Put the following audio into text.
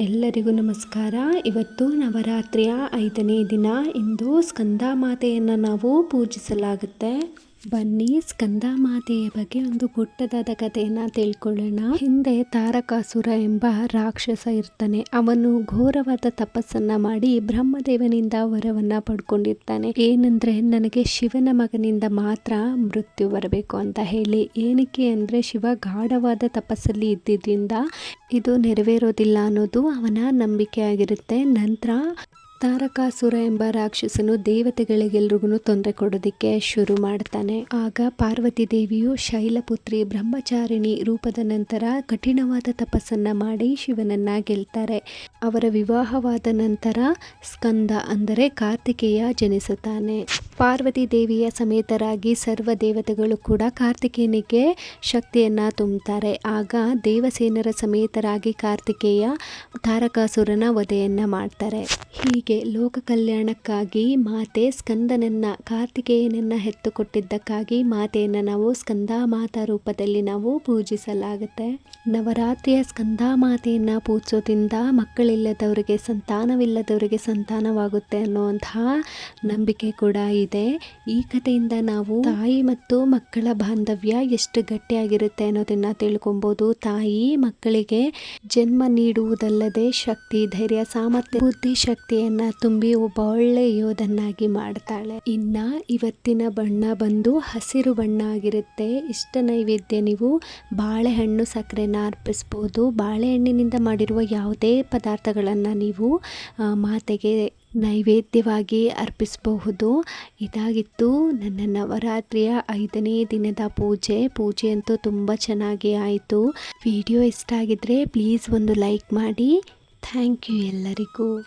ಎಲ್ಲರಿಗೂ ನಮಸ್ಕಾರ. ಇವತ್ತು ನವರಾತ್ರಿಯ ಐದನೇ ದಿನ. ಇಂದು ಸ್ಕಂದ ಮಾತೆಯನ್ನು ನಾವು ಪೂಜಿಸಲಾಗುತ್ತೆ. ಬನ್ನಿ ಸ್ಕಂದ ಮಾತೆಯ ಬಗ್ಗೆ ಒಂದು ಪುಟ್ಟದಾದ ಕಥೆಯನ್ನ ತಿಳ್ಕೊಳ್ಳೋಣ. ಹಿಂದೆ ತಾರಕಾಸುರ ಎಂಬ ರಾಕ್ಷಸ ಇರ್ತಾನೆ. ಅವನು ಘೋರವಾದ ತಪಸ್ಸನ್ನ ಮಾಡಿ ಬ್ರಹ್ಮದೇವನಿಂದ ವರವನ್ನ ಪಡ್ಕೊಂಡಿರ್ತಾನೆ. ಏನಂದ್ರೆ, ನನಗೆ ಶಿವನ ಮಗನಿಂದ ಮಾತ್ರ ಮೃತ್ಯು ಬರಬೇಕು ಅಂತ ಹೇಳಿ. ಏನಕ್ಕೆ ಅಂದ್ರೆ, ಶಿವ ಗಾಢವಾದ ತಪಸ್ಸಲ್ಲಿ ಇದ್ದಿದ್ದರಿಂದ ಇದು ನೆರವೇರೋದಿಲ್ಲ ಅನ್ನೋದು ಅವನ ನಂಬಿಕೆ ಆಗಿರುತ್ತೆ ನಂತರ ತಾರಕಾಸುರ ಎಂಬ ರಾಕ್ಷಸನು ದೇವತೆಗಳಿಗೆಲ್ರಿಗೂ ತೊಂದರೆ ಕೊಡೋದಕ್ಕೆ ಶುರು ಮಾಡ್ತಾನೆ. ಆಗ ಪಾರ್ವತಿ ದೇವಿಯು ಶೈಲಪುತ್ರಿ ಬ್ರಹ್ಮಚಾರಿಣಿ ರೂಪದ ನಂತರ ಕಠಿಣವಾದ ತಪಸ್ಸನ್ನ ಮಾಡಿ ಶಿವನನ್ನ ಗೆಲ್ತಾರೆ. ಅವರ ವಿವಾಹವಾದ ನಂತರ ಸ್ಕಂದ ಅಂದರೆ ಕಾರ್ತಿಕೇಯ ಜನಿಸುತ್ತಾನೆ. ಪಾರ್ವತಿ ದೇವಿಯ ಸಮೇತರಾಗಿ ಸರ್ವ ದೇವತೆಗಳು ಕೂಡ ಕಾರ್ತಿಕೇಯನಿಗೆ ಶಕ್ತಿಯನ್ನು ತುಂಬುತ್ತಾರೆ. ಆಗ ದೇವಸೇನರ ಸಮೇತರಾಗಿ ಕಾರ್ತಿಕೇಯ ತಾರಕಾಸುರನ ವಧೆಯನ್ನು ಮಾಡ್ತಾರೆ. ಹೀಗೆ ಲೋಕ ಕಲ್ಯಾಣಕ್ಕಾಗಿ ಮಾತೆ ಸ್ಕಂದನನ್ನು, ಕಾರ್ತಿಕೇಯನನ್ನು ಹೆತ್ತುಕೊಟ್ಟಿದ್ದಕ್ಕಾಗಿ ಮಾತೆಯನ್ನು ನಾವು ಸ್ಕಂದ ಮಾತಾ ರೂಪದಲ್ಲಿ ನಾವು ಪೂಜಿಸಲಾಗುತ್ತೆ. ನವರಾತ್ರಿಯ ಸ್ಕಂದ ಮಾತೆಯನ್ನು ಪೂಜಿಸೋದ್ರಿಂದ ಮಕ್ಕಳಿಲ್ಲದವರಿಗೆ, ಸಂತಾನವಿಲ್ಲದವರಿಗೆ ಸಂತಾನವಾಗುತ್ತೆ ಅನ್ನುವಂತಹ ನಂಬಿಕೆ ಕೂಡ ಇದೆ. ಈ ಕಥೆಯಿಂದ ನಾವು ತಾಯಿ ಮತ್ತು ಮಕ್ಕಳ ಬಾಂಧವ್ಯ ಎಷ್ಟು ಗಟ್ಟಿಯಾಗಿರುತ್ತೆ ಅನ್ನೋದನ್ನ ತಿಳ್ಕೊಬಹುದು ತಾಯಿ ಮಕ್ಕಳಿಗೆ ಜನ್ಮ ನೀಡುವುದಲ್ಲದೆ ಶಕ್ತಿ, ಧೈರ್ಯ, ಸಾಮರ್ಥ್ಯ, ಬುದ್ಧಿ ಶಕ್ತಿಯನ್ನ ತುಂಬಿ ಒಬ್ಬ ಒಳ್ಳೆ ಯೋಧನ್ನಾಗಿ ಮಾಡ್ತಾಳೆ. ಇನ್ನ ಇವತ್ತಿನ ಬಣ್ಣ ಬಂದು ಹಸಿರು ಬಣ್ಣ ಆಗಿರುತ್ತೆ. ಇಷ್ಟ ನೈವೇದ್ಯ ನೀವು ಬಾಳೆಹಣ್ಣು ಸಕ್ಕರೆನ ಅರ್ಪಿಸ್ಬೋದು. ಬಾಳೆಹಣ್ಣಿನಿಂದ ಮಾಡಿರುವ ಯಾವುದೇ ಪದಾರ್ಥಗಳನ್ನು ನೀವು ಮಾತೆಗೆ ನೈವೇದ್ಯವಾಗಿ ಅರ್ಪಿಸಬಹುದು. ಇದಾಗಿತ್ತು ನನ್ನ ನವರಾತ್ರಿಯ ಐದನೇ ದಿನದ ಪೂಜೆ. ಪೂಜೆ ಅಂತೂ ತುಂಬ ಚೆನ್ನಾಗಿ ಆಯಿತು. ವಿಡಿಯೋ ಇಷ್ಟ ಆಗಿದ್ದರೆ ಪ್ಲೀಸ್ ಒಂದು ಲೈಕ್ ಮಾಡಿ. ಥ್ಯಾಂಕ್ ಯು ಎಲ್ಲರಿಗೂ.